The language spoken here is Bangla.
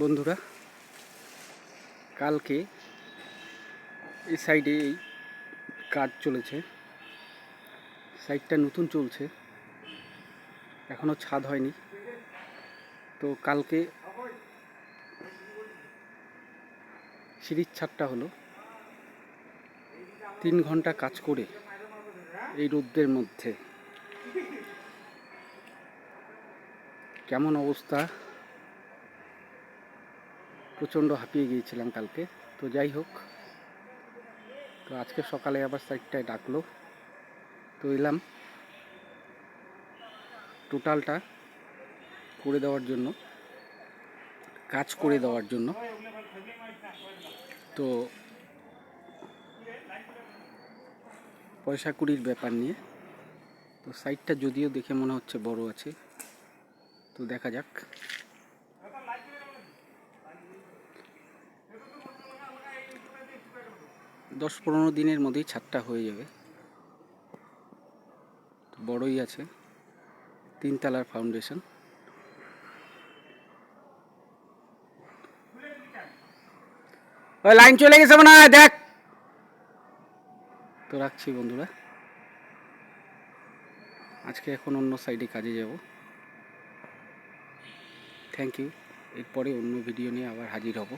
বন্ধুরা, কালকে এই সাইডে এই কাজ চলেছে। সাইডটা নতুন চলছে। এখনও ছাদ হয়নি। তো কালকে সিঁড়ির ছাদটা হলো। তিন ঘণ্টা কাজ করে এই রোদ্রের মধ্যে। কেমন অবস্থা? প্রচণ্ড হাঁপিয়ে গিয়েছিলাম কালকে। তো যাই হোক, তো আজকে সকালে আবার সাইডটায় ডাকলো। তো এলাম টোটালটা করে দেওয়ার জন্য, কাজ করে দেওয়ার জন্য। তো পয়সা কুড়ির ব্যাপার নিয়ে, তো সাইডটা যদিও দেখে মনে হচ্ছে বড় আছে, তো দেখা যাক। দশ পনেরো দিনের মধ্যেই ছাদটা হয়ে যাবে। বড়ই আছে, তিনতলার ফাউন্ডেশন ওই লাইন চলে গেছে মনে হয়, দেখ। তো রাখছি বন্ধুরা। আজকে এখন অন্য সাইডে কাজে যাব। থ্যাংক ইউ এরপরে অন্য ভিডিও নিয়ে আবার হাজির হব।